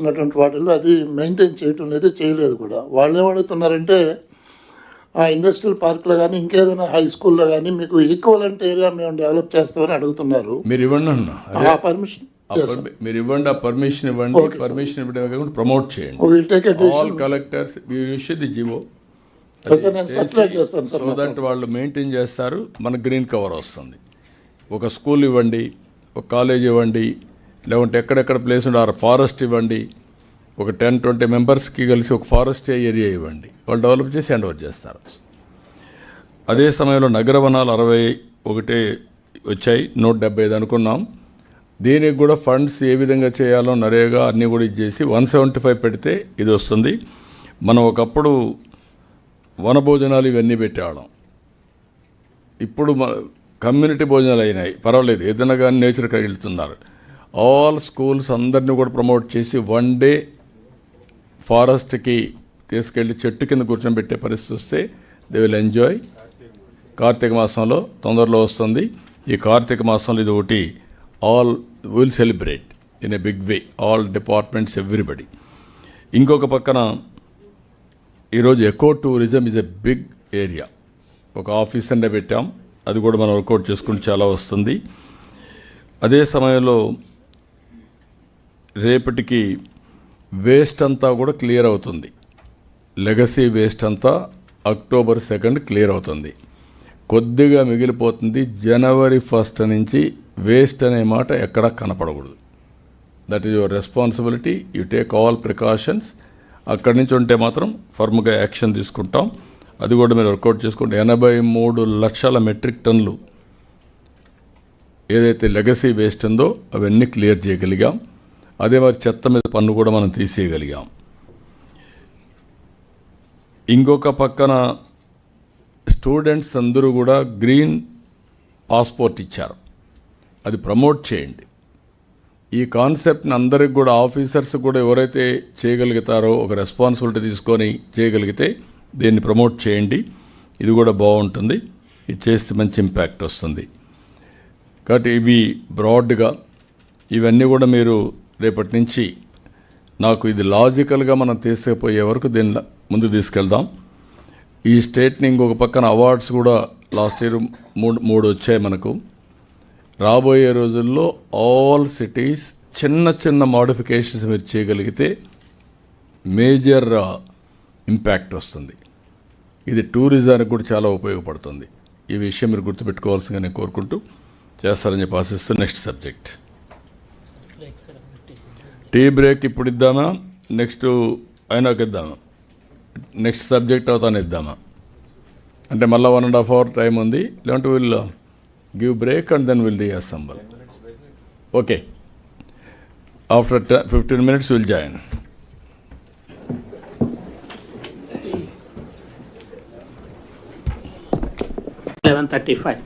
ఉన్నటువంటి వాటిల్లో అది మెయింటైన్ చేయటం లేదు చేయలేదు కూడా. వాళ్ళు ఏమడుగుతున్నారంటే ఆ ఇండస్ట్రియల్ పార్క్లో కానీ ఇంకేదైనా హై స్కూల్లో కానీ మీకు ఈక్వలెంట్ ఏరియా మేము డెవలప్ చేస్తామని అడుగుతున్నారు. మీరు ఇవ్వండి అన్న. ఆ పర్మిషన్ మీరు ఇవ్వండి ఆ పర్మిషన్ ఇవ్వండి పర్మిషన్ ఇవ్వడమే కాకుండా ప్రమోట్ చేయండి. All collectors issue the GO so that వాళ్ళు మెయింటైన్ చేస్తారు మన గ్రీన్ కవర్ వస్తుంది. ఒక స్కూల్ ఇవ్వండి ఒక కాలేజ్ ఇవ్వండి లేకుంటే ఎక్కడెక్కడ ప్లేస్ ఉండే ఆ ఫారెస్ట్ ఇవ్వండి. ఒక టెన్ ట్వంటీ మెంబర్స్కి కలిసి ఒక ఫారెస్ట్ ఏరియా ఇవ్వండి. వాళ్ళు డెవలప్ చేసి హ్యాండ్ ఓవర్ చేస్తారు. అదే సమయంలో నగర వనాలు అరవై ఒకటే వచ్చాయి. నూట డెబ్బై ఐదు అనుకున్నాం. దీనికి కూడా ఫండ్స్ ఏ విధంగా చేయాలో నరేగా అన్నీ కూడా ఇచ్చేసి వన్ సెవెంటీ ఫైవ్ పెడితే ఇది వస్తుంది. మనం ఒకప్పుడు వన భోజనాలు ఇవన్నీ పెట్టేవాళ్ళం. ఇప్పుడు మ- కమ్యూనిటీ భోజనాలు అయినాయి. పర్వాలేదు. ఏదైనా కానీ నేచర్ కలుగుతున్నారు ఆల్ స్కూల్స్ అందరినీ కూడా ప్రమోట్ చేసి వన్ డే ఫారెస్ట్కి తీసుకెళ్ళి చెట్టు కింద కూర్చొని పెట్టే పరిస్థితి వస్తే దే విల్ ఎంజాయ్ కార్తీక మాసంలో తొందరలో వస్తుంది. ఈ కార్తీక మాసంలో ఇది ఒకటి. All will celebrate in a big way all departments everybody ఇంకొక పక్కన ఈరోజు eco tourism is a big area ఒక ఆఫీసర్నే పెట్టాం. అది కూడా మనం వర్కౌట్ చేసుకుంటే చాలా వస్తుంది. అదే సమయంలో రేపటికి వేస్ట్ అంతా కూడా క్లియర్ అవుతుంది. లెగసీ వేస్ట్ అంతా అక్టోబర్ సెకండ్ క్లియర్ అవుతుంది. కొద్దిగా మిగిలిపోతుంది. జనవరి ఫస్ట్ నుంచి వేస్ట్ అనే మాట ఎక్కడా కనపడకూడదు. That is your responsibility you take all precautions అక్కడి నుంచి ఉంటే మాత్రం ఫర్మ్గా యాక్షన్ తీసుకుంటాం. అది కూడా మీరు వర్కౌట్ చేసుకుంటే ఎనభై మూడు లక్షల మెట్రిక్ టన్నులు ఏదైతే లెగసీ వేస్ట్ ఉందో అవన్నీ క్లియర్ చేయగలిగాం. అదే మరి చెత్త మీద పన్ను కూడా మనం తీసేయగలిగాం. ఇంకొక పక్కన స్టూడెంట్స్ అందరూ కూడా గ్రీన్ పాస్పోర్ట్ ఇచ్చారు. అది ప్రమోట్ చేయండి. ఈ కాన్సెప్ట్ని అందరికి కూడా ఆఫీసర్స్ కూడా ఎవరైతే చేయగలుగుతారో ఒక రెస్పాన్సిబిలిటీ తీసుకొని చేయగలిగితే దీన్ని ప్రమోట్ చేయండి. ఇది కూడా బాగుంటుంది. ఇది చేస్తే మంచి ఇంపాక్ట్ వస్తుంది. కాబట్టి ఇవి బ్రాడ్గా ఇవన్నీ కూడా మీరు రేపటి నుంచి నాకు ఇది లాజికల్గా మనం తీసుకుపోయే వరకు దీన్ని ముందు తీసుకెళ్దాం. ఈ స్టేట్ని ఇంకొక పక్కన అవార్డ్స్ కూడా లాస్ట్ ఇయర్ మూడు మూడు వచ్చాయి మనకు. రాబోయే రోజుల్లో ఆల్ సిటీస్ చిన్న చిన్న మాడిఫికేషన్స్ మీరు చేయగలిగితే మేజర్ ఇంపాక్ట్ వస్తుంది. ఇది టూరిజానికి కూడా చాలా ఉపయోగపడుతుంది. ఈ విషయం మీరు గుర్తుపెట్టుకోవాల్సిందిగా నేను కోరుకుంటూ చేస్తారని చెప్పి ఆశిస్తూ నెక్స్ట్ సబ్జెక్ట్. టీ బ్రేక్ ఇప్పుడు ఇద్దామా? నెక్స్ట్ అయినాక ఇద్దామా? నెక్స్ట్ సబ్జెక్ట్ అవుతాను ఇద్దామా? అంటే మళ్ళీ one and half hour time ఉంది. లేదంటే will give break and then will reassemble okay after fifteen minutes will join eleven thirty five